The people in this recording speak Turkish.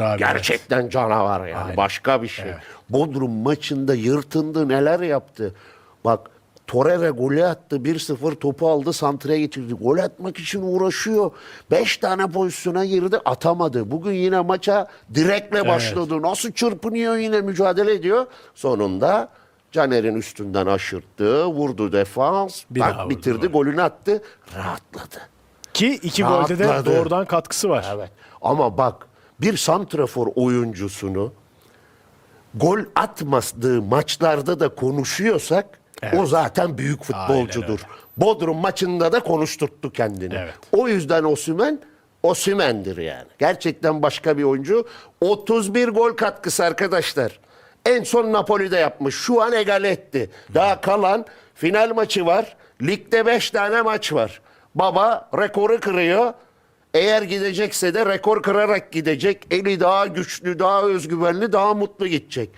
Abi, Gerçekten canavar yani. Başka bir şey. Bodrum maçında yırtındı neler yaptı. Bak Torreira golü attı. 1-0 topu aldı santraya getirdi. Gol atmak için uğraşıyor. 5 tane pozisyona girdi atamadı. Bugün yine maça direkle başladı. Nasıl çırpınıyor yine mücadele ediyor. Sonunda Caner'in üstünden aşırttı. Vurdu defans. Bir vurdu, bitirdi. doğru. Golünü attı. Rahatladı. Ki iki golde de Rahatladı. doğrudan katkısı var. Evet. Ama bak bir santrafor oyuncusunu gol atmadığı maçlarda da konuşuyorsak o zaten büyük futbolcudur. Bodrum maçında da konuşturttu kendini. Evet. O yüzden Osimhen Osimhen'dir yani. Gerçekten başka bir oyuncu. 31 gol katkısı arkadaşlar. En son Napoli'de yapmış. Şu an egale etti. Daha kalan final maçı var. Ligde 5 tane maç var. Baba rekoru kırıyor. Eğer gidecekse de rekor kırarak gidecek. Eli daha güçlü, daha özgüvenli, daha mutlu gidecek.